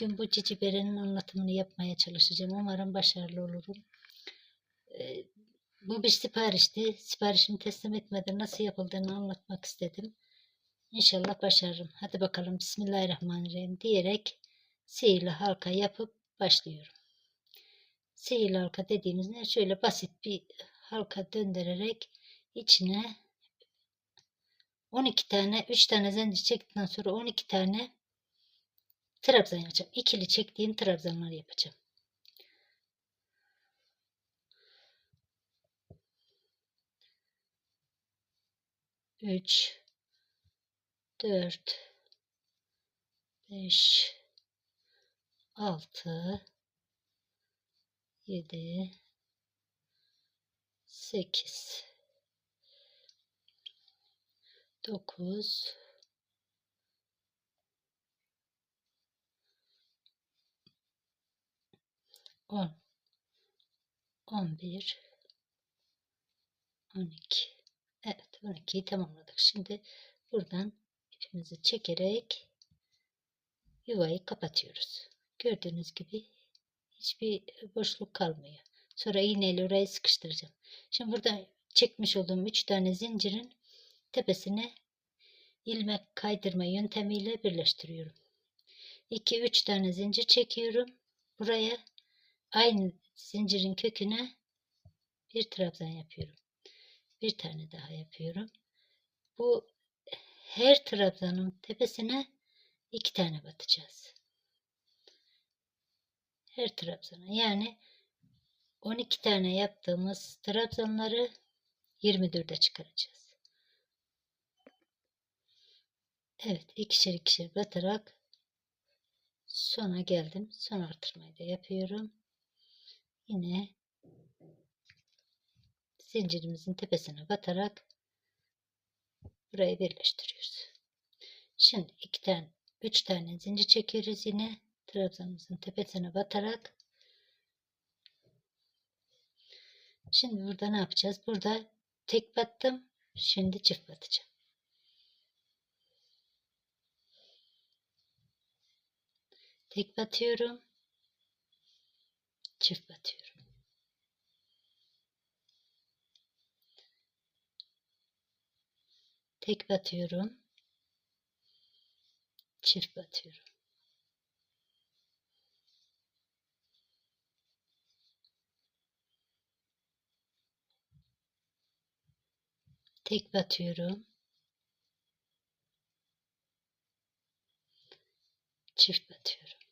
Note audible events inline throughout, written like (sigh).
Bugün bu cici berenin anlatımını yapmaya çalışacağım. Umarım başarılı olurum. Ee, bu bir siparişti. Siparişimi teslim etmeden nasıl yapıldığını anlatmak istedim. İnşallah başarırım. Hadi bakalım Bismillahirrahmanirrahim diyerek sihirli halka yapıp başlıyorum. Sihirli halka dediğimiz ne? Şöyle basit bir halka döndürerek içine 12 tane 3 tane zincir çektikten sonra 12 tane trabzan yapacağım. İkili çektiğim trabzanlar yapacağım. Üç, dört, beş, altı, yedi, sekiz, dokuz, on, on bir, on iki. Evet 12'yi tamamladık. Şimdi buradan ipimizi çekerek yuvayı kapatıyoruz. Gördüğünüz gibi hiçbir boşluk kalmıyor. Sonra iğneyle orayı sıkıştıracağım. Şimdi burada çekmiş olduğum 3 tane zincirin tepesine ilmek kaydırma yöntemiyle birleştiriyorum. 2-3 tane zincir çekiyorum. Buraya aynı zincirin köküne bir trabzan yapıyorum. Bir tane daha yapıyorum. Bu her trabzanın tepesine iki tane batacağız. Her trabzana yani 12 tane yaptığımız trabzanları 24'e çıkaracağız. Evet ikişer ikişer batarak sona geldim. Son artırmayı da yapıyorum. Yine zincirimizin tepesine batarak burayı birleştiriyoruz. Şimdi iki tane, üç tane zincir çekiyoruz yine trabzanımızın tepesine batarak. Şimdi burada ne yapacağız? Burada tek battım. Şimdi çift batacağım. Tek batıyorum. Çift batıyorum. Tek batıyorum. Çift batıyorum. Tek batıyorum. Çift batıyorum.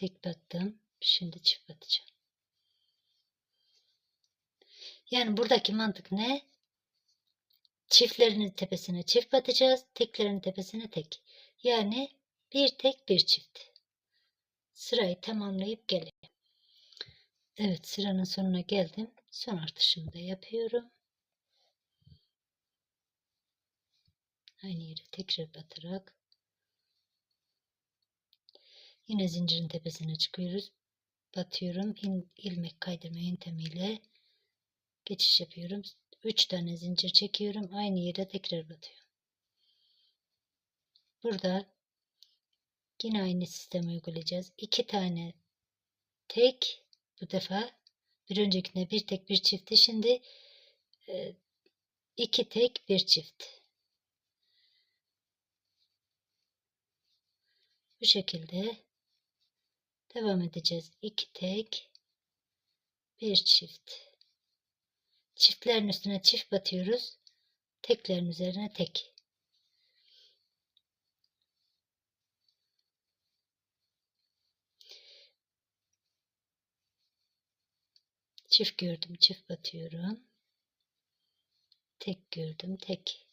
Tek battım. Şimdi çift batacağım. Yani buradaki mantık ne? Çiftlerin tepesine çift batacağız. Teklerin tepesine tek. Yani bir tek bir çift. Sırayı tamamlayıp gelelim. Evet sıranın sonuna geldim. Son artışımı da yapıyorum. Aynı yere tekrar batarak Yine zincirin tepesine çıkıyoruz. Batıyorum. İl, ilmek kaydırma yöntemiyle geçiş yapıyorum. 3 tane zincir çekiyorum. Aynı yere tekrar batıyorum. Burada yine aynı sistemi uygulayacağız. 2 tane tek bu defa bir öncekine bir tek bir çifti. Şimdi e, iki tek bir çift. Bu şekilde Devam edeceğiz. 2 tek, bir çift. Çiftlerin üstüne çift batıyoruz. Teklerin üzerine tek. Çift gördüm, çift batıyorum. Tek gördüm, tek.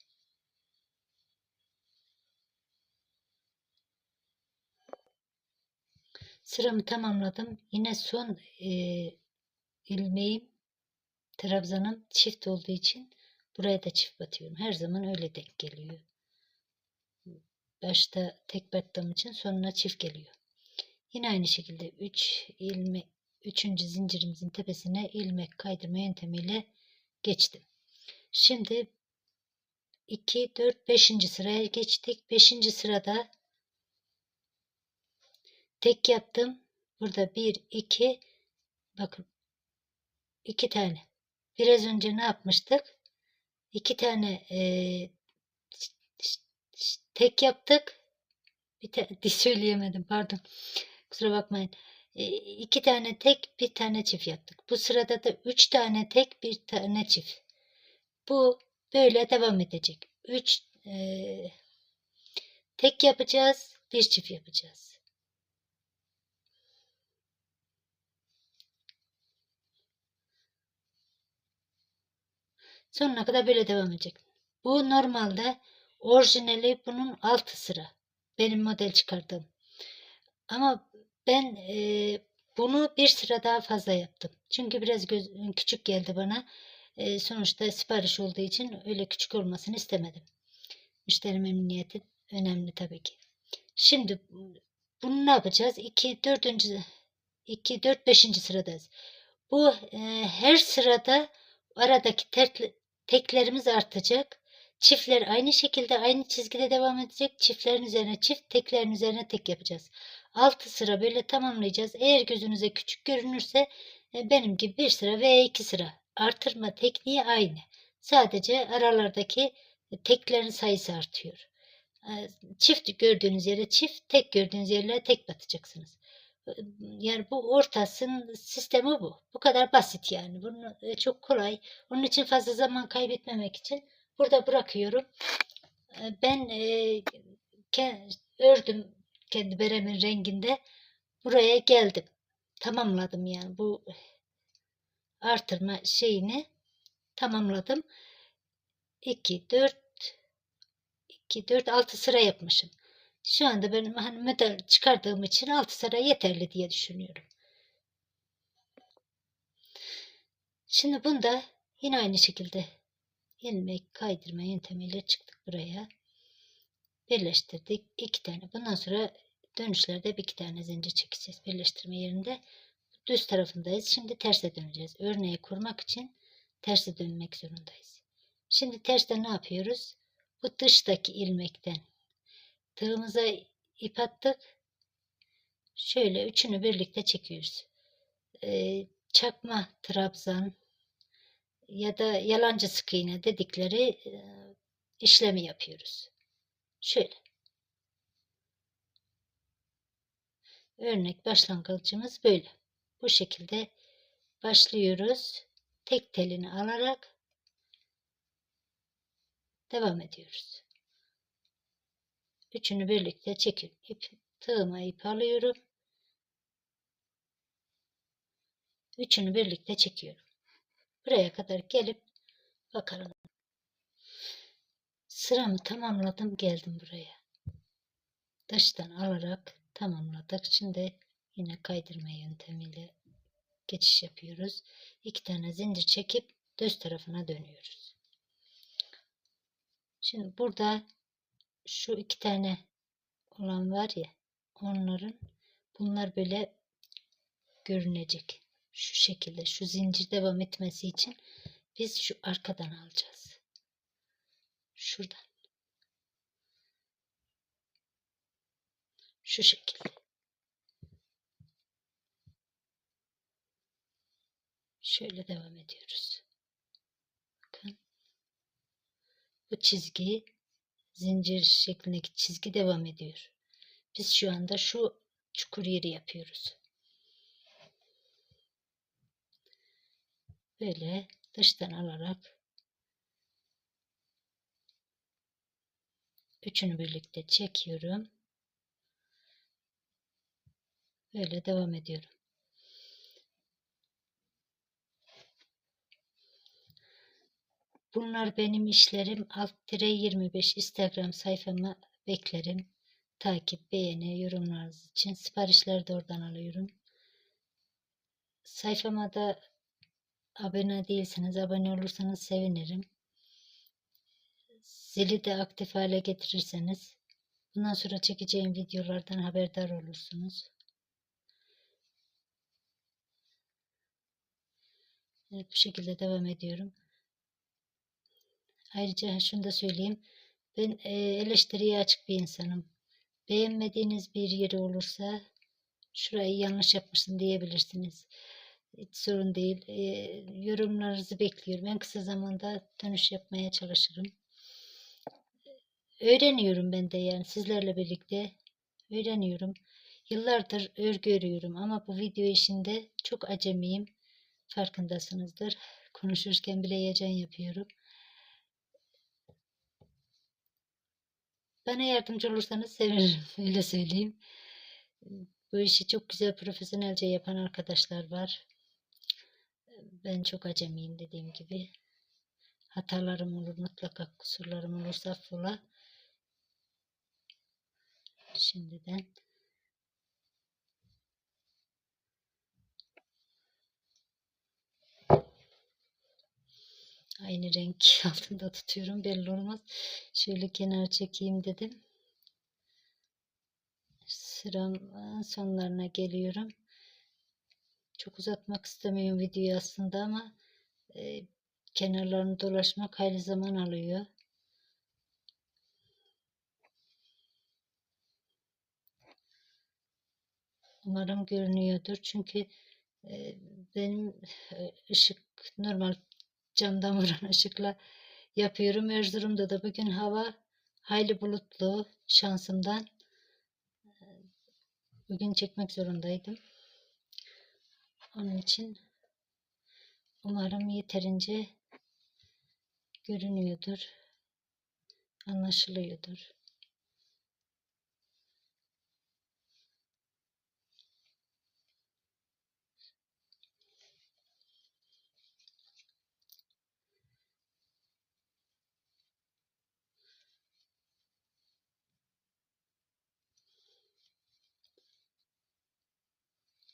Sıramı tamamladım. Yine son e, ilmeğim trabzanım çift olduğu için buraya da çift batıyorum. Her zaman öyle denk geliyor. Başta tek battığım için sonuna çift geliyor. Yine aynı şekilde 3 ilme üçüncü zincirimizin tepesine ilmek kaydırma yöntemiyle geçtim. Şimdi 2, 4, 5. sıraya geçtik. 5. sırada tek yaptım. Burada 1, 2, bakın 2 tane. Biraz önce ne yapmıştık? 2 tane e, tek yaptık. Bir tane (laughs) söyleyemedim pardon. Kusura bakmayın. E, iki tane tek bir tane çift yaptık. Bu sırada da üç tane tek bir tane çift. Bu böyle devam edecek. Üç e, tek yapacağız. Bir çift yapacağız. Sonuna kadar böyle devam edecek. Bu normalde orijinali bunun altı sıra. Benim model çıkardığım. Ama ben e, bunu bir sıra daha fazla yaptım. Çünkü biraz göz, küçük geldi bana. E, sonuçta sipariş olduğu için öyle küçük olmasını istemedim. Müşteri memnuniyeti önemli tabii ki. Şimdi bunu ne yapacağız? 2, 4. 2, 4, 5. sıradayız. Bu e, her sırada aradaki tek, teklerimiz artacak. Çiftler aynı şekilde aynı çizgide devam edecek. Çiftlerin üzerine çift, teklerin üzerine tek yapacağız. 6 sıra böyle tamamlayacağız. Eğer gözünüze küçük görünürse e, benim gibi bir sıra veya iki sıra artırma tekniği aynı. Sadece aralardaki teklerin sayısı artıyor. E, çift gördüğünüz yere çift, tek gördüğünüz yerlere tek batacaksınız. E, yani bu ortasın sistemi bu. Bu kadar basit yani. Bunu çok kolay. Onun için fazla zaman kaybetmemek için burada bırakıyorum. Ben ördüm kendi beremin renginde buraya geldim. Tamamladım yani bu artırma şeyini tamamladım. 2 4 2 4 6 sıra yapmışım. Şu anda benim hani model çıkardığım için 6 sıra yeterli diye düşünüyorum. Şimdi bunda yine aynı şekilde ilmek kaydırma yöntemiyle çıktık buraya birleştirdik. iki tane. Bundan sonra dönüşlerde bir iki tane zincir çekeceğiz. Birleştirme yerinde düz tarafındayız. Şimdi terse döneceğiz. Örneği kurmak için terse dönmek zorundayız. Şimdi terste ne yapıyoruz? Bu dıştaki ilmekten tığımıza ip attık. Şöyle üçünü birlikte çekiyoruz. Ee, çakma trabzan ya da yalancı sık iğne dedikleri e, işlemi yapıyoruz. Şöyle. Örnek başlangıcımız böyle. Bu şekilde başlıyoruz. Tek telini alarak devam ediyoruz. Üçünü birlikte çekiyorum. İp, tığıma ip alıyorum. Üçünü birlikte çekiyorum. Buraya kadar gelip bakalım. Sıramı tamamladım geldim buraya. Dıştan alarak tamamladık. Şimdi yine kaydırma yöntemiyle geçiş yapıyoruz. İki tane zincir çekip düz tarafına dönüyoruz. Şimdi burada şu iki tane olan var ya onların bunlar böyle görünecek. Şu şekilde şu zincir devam etmesi için biz şu arkadan alacağız. Şuradan. Şu şekilde. Şöyle devam ediyoruz. Bakın. Bu çizgi zincir şeklindeki çizgi devam ediyor. Biz şu anda şu çukur yeri yapıyoruz. Böyle dıştan alarak Üçünü birlikte çekiyorum. Böyle devam ediyorum. Bunlar benim işlerim. Alt 25 Instagram sayfama beklerim. Takip, beğeni, yorumlarınız için. Siparişleri de oradan alıyorum. Sayfama da abone değilseniz abone olursanız sevinirim. Zili de aktif hale getirirseniz bundan sonra çekeceğim videolardan haberdar olursunuz. Evet, bu şekilde devam ediyorum. Ayrıca şunu da söyleyeyim. Ben e, eleştiriye açık bir insanım. Beğenmediğiniz bir yeri olursa şurayı yanlış yapmışsın diyebilirsiniz. Hiç sorun değil. E, yorumlarınızı bekliyorum. En kısa zamanda dönüş yapmaya çalışırım. Öğreniyorum ben de yani sizlerle birlikte öğreniyorum. Yıllardır örgü örüyorum ama bu video işinde çok acemiyim. Farkındasınızdır. Konuşurken bile heyecan yapıyorum. Bana yardımcı olursanız sevinirim. (laughs) Öyle söyleyeyim. Bu işi çok güzel profesyonelce yapan arkadaşlar var. Ben çok acemiyim dediğim gibi. Hatalarım olur mutlaka kusurlarım olursa affola. Şimdiden. Aynı renk (laughs) altında tutuyorum belli olmaz. Şöyle kenar çekeyim dedim. Sıram sonlarına geliyorum. Çok uzatmak istemiyorum videoyu aslında ama e, kenarlarını dolaşmak hayli zaman alıyor. Umarım görünüyordur. Çünkü e, benim e, ışık normal camdan vuran (laughs) ışıkla yapıyorum. Erzurum'da da bugün hava hayli bulutlu şansımdan. Bugün çekmek zorundaydım. Onun için umarım yeterince görünüyordur. Anlaşılıyordur.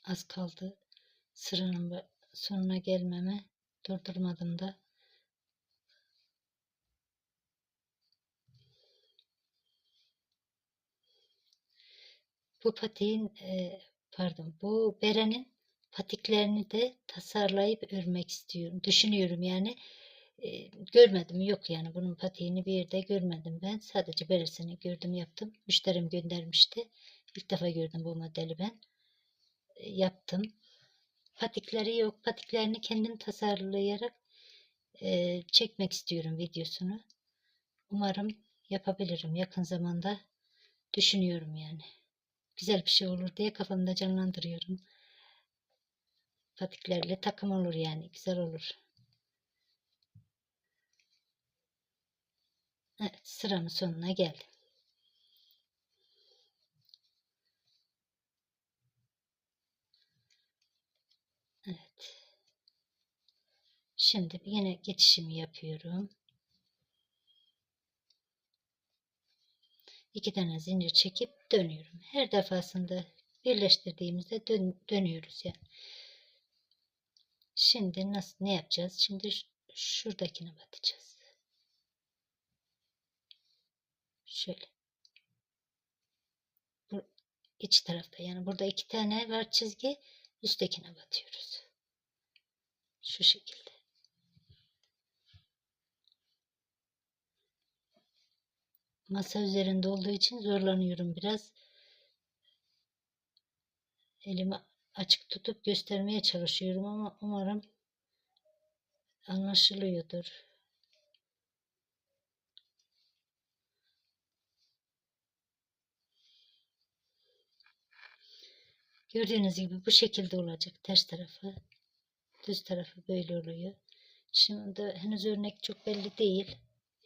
Az kaldı sıranın sonuna gelmeme. Durdurmadım da. Bu patiğin e, pardon bu berenin patiklerini de tasarlayıp örmek istiyorum. Düşünüyorum yani. E, görmedim yok yani bunun patiğini bir yerde görmedim ben. Sadece beresini gördüm yaptım. Müşterim göndermişti. İlk defa gördüm bu modeli ben yaptım. Patikleri yok. Patiklerini kendim tasarlayarak e, çekmek istiyorum videosunu. Umarım yapabilirim yakın zamanda. Düşünüyorum yani. Güzel bir şey olur diye kafamda canlandırıyorum. Patiklerle takım olur yani. Güzel olur. Evet sıramın sonuna geldim. Evet. Şimdi yine geçişimi yapıyorum. İki tane zincir çekip dönüyorum. Her defasında birleştirdiğimizde dön dönüyoruz yani. Şimdi nasıl ne yapacağız? Şimdi şuradakine batacağız. Şöyle. Bu iç tarafta yani burada iki tane var çizgi üsttekine batıyoruz. Şu şekilde. Masa üzerinde olduğu için zorlanıyorum biraz. Elimi açık tutup göstermeye çalışıyorum ama umarım anlaşılıyordur. Gördüğünüz gibi bu şekilde olacak. Ters tarafı, düz tarafı böyle oluyor. Şimdi henüz örnek çok belli değil.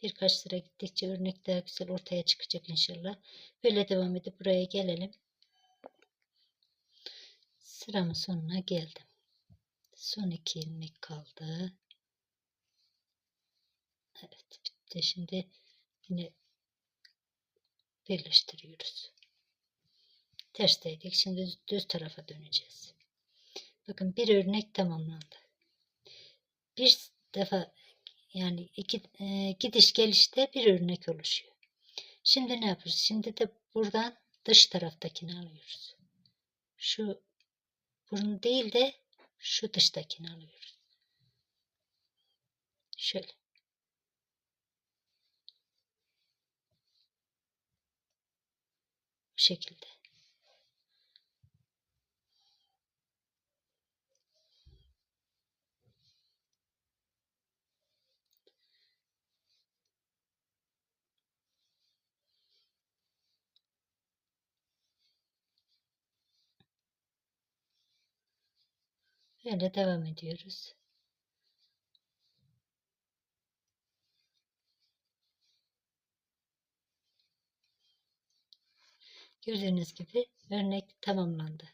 Birkaç sıra gittikçe örnek daha güzel ortaya çıkacak inşallah. Böyle devam edip buraya gelelim. Sıramın sonuna geldim. Son iki ilmek kaldı. Evet bitti. Şimdi yine birleştiriyoruz tersteydik. Şimdi düz tarafa döneceğiz. Bakın bir örnek tamamlandı. Bir defa yani iki e, gidiş gelişte bir örnek oluşuyor. Şimdi ne yapıyoruz? Şimdi de buradan dış taraftakini alıyoruz. Şu burun değil de şu dıştakini alıyoruz. Şöyle. Bu şekilde. Böyle devam ediyoruz. Gördüğünüz gibi örnek tamamlandı.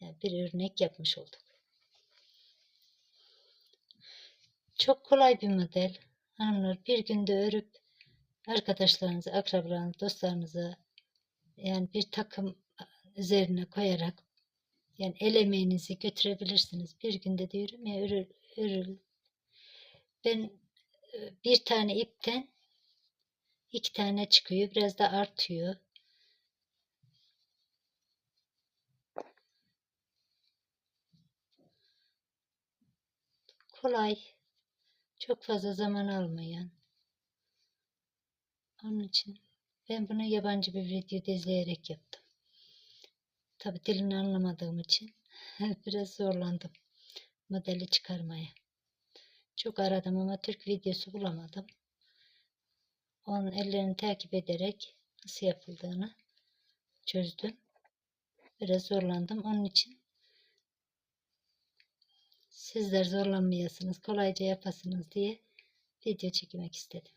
Yani bir örnek yapmış olduk. Çok kolay bir model. Hanımlar bir günde örüp arkadaşlarınıza, akrabalarınıza, dostlarınıza yani bir takım üzerine koyarak yani el emeğinizi götürebilirsiniz. Bir günde diyorum ya örül, örül. Ben e, bir tane ipten iki tane çıkıyor. Biraz da artıyor. Kolay. Çok fazla zaman almayan. Onun için ben bunu yabancı bir videoda izleyerek yaptım. Tabi dilini anlamadığım için (laughs) biraz zorlandım modeli çıkarmaya. Çok aradım ama Türk videosu bulamadım. Onun ellerini takip ederek nasıl yapıldığını çözdüm. Biraz zorlandım. Onun için sizler zorlanmayasınız, kolayca yapasınız diye video çekmek istedim.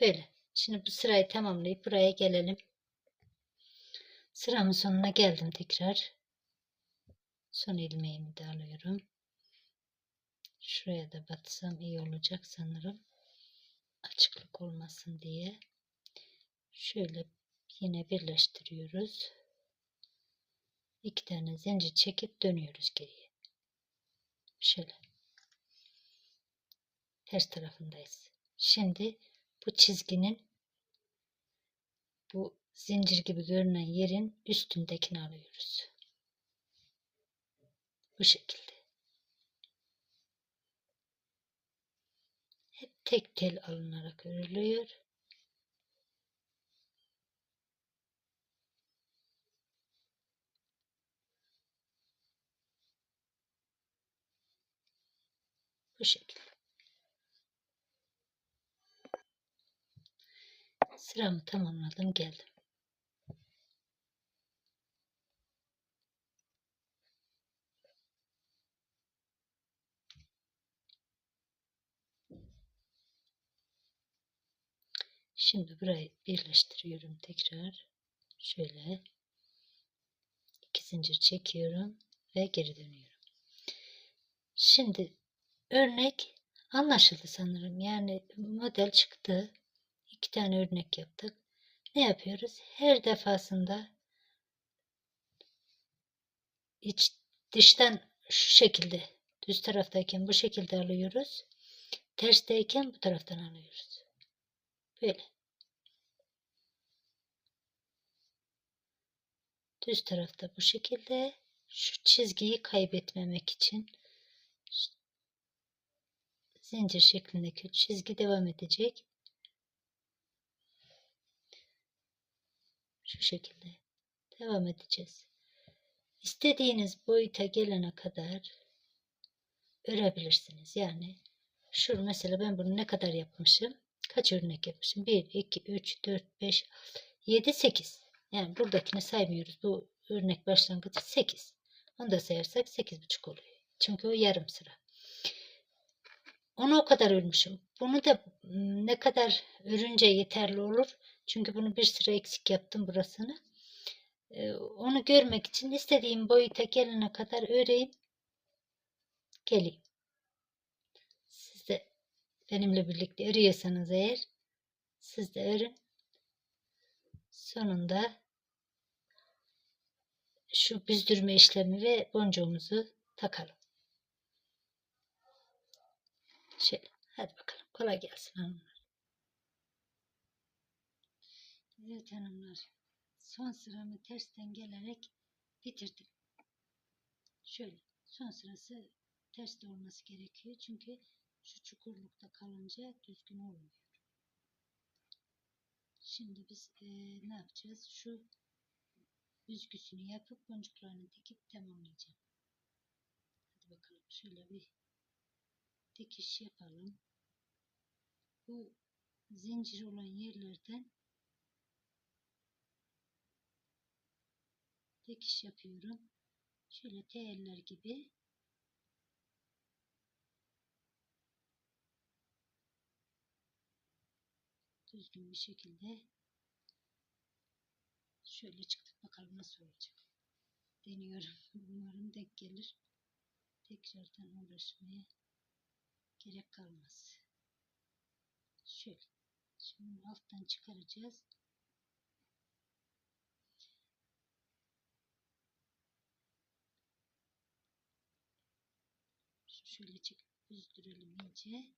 Böyle. Şimdi bu sırayı tamamlayıp buraya gelelim. Sıramın sonuna geldim tekrar. Son ilmeğimi de alıyorum. Şuraya da batsam iyi olacak sanırım. Açıklık olmasın diye. Şöyle yine birleştiriyoruz. İki tane zincir çekip dönüyoruz geriye. Şöyle. Ters tarafındayız. Şimdi bu çizginin bu zincir gibi görünen yerin üstündekini alıyoruz. Bu şekilde. Hep tek tel alınarak örülüyor. Bu şekilde. Sıramı tamamladım geldim. Şimdi burayı birleştiriyorum tekrar. Şöyle iki zincir çekiyorum ve geri dönüyorum. Şimdi örnek anlaşıldı sanırım. Yani model çıktı. İki tane örnek yaptık. Ne yapıyoruz? Her defasında iç dıştan şu şekilde düz taraftayken bu şekilde alıyoruz. Tersteyken bu taraftan alıyoruz. Böyle. Düz tarafta bu şekilde şu çizgiyi kaybetmemek için zincir şeklindeki çizgi devam edecek. Şu şekilde devam edeceğiz. İstediğiniz boyuta gelene kadar örebilirsiniz. Yani şu mesela ben bunu ne kadar yapmışım? Kaç örnek yapmışım? 1, 2, 3, 4, 5, 7, 8. Yani buradakini saymıyoruz. Bu örnek başlangıcı 8. Onu da sayarsak 8,5 oluyor. Çünkü o yarım sıra. Onu o kadar örmüşüm. Bunu da ne kadar örünce yeterli olur. Çünkü bunu bir sıra eksik yaptım burasını. Ee, onu görmek için istediğim boyuta gelene kadar öreyim. Geleyim. Siz de benimle birlikte örüyorsanız eğer siz de örün. Sonunda şu büzdürme işlemi ve boncuğumuzu takalım. Şöyle. Hadi bakalım. Kolay gelsin hanımlar. Evet hanımlar. Son sıramı tersten gelerek bitirdim. Şöyle. Son sırası ters de olması gerekiyor. Çünkü şu çukurlukta kalınca düzgün olmuyor. Şimdi biz eee, ne yapacağız? Şu büzgüsünü yapıp boncuklarını dikip tamamlayacağım. Hadi bakalım şöyle bir dikiş yapalım. Bu zincir olan yerlerden dikiş yapıyorum. Şöyle teyeller gibi düzgün bir şekilde şöyle çıktık bakalım nasıl olacak. Deniyorum. (laughs) Umarım denk gelir. Tekrardan uğraşmaya gerek kalmaz. Şöyle. Şimdi alttan çıkaracağız. Şöyle çıkıp büzdürelim iyice.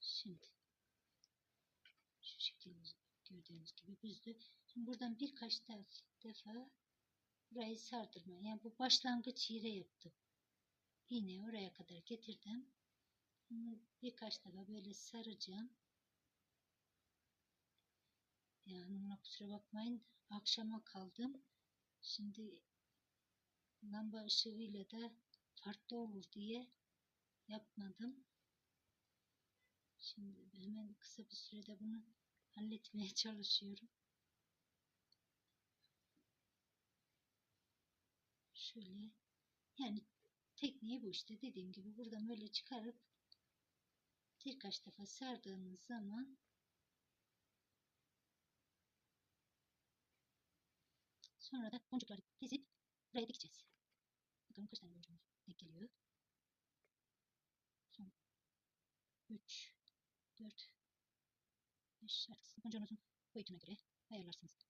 Şimdi şu şekilde gördüğünüz gibi büzdü. Şimdi buradan birkaç def- defa burayı sardırma. Yani bu başlangıç yere yaptım. İğneyi oraya kadar getirdim. Bunu birkaç defa böyle saracağım. Yani kusura bakmayın. Akşama kaldım. Şimdi lamba ışığıyla da farklı olur diye yapmadım. Şimdi hemen kısa bir sürede bunu halletmeye (laughs) çalışıyorum. Şöyle yani tekniği bu işte dediğim gibi buradan böyle çıkarıp birkaç defa sardığınız zaman sonra da boncukları dizip buraya dikeceğiz. Bakalım kaç tane boncuğumuz geliyor. Son 3 4 5 artık sizin boncuğunuzun boyutuna göre ayarlarsınız.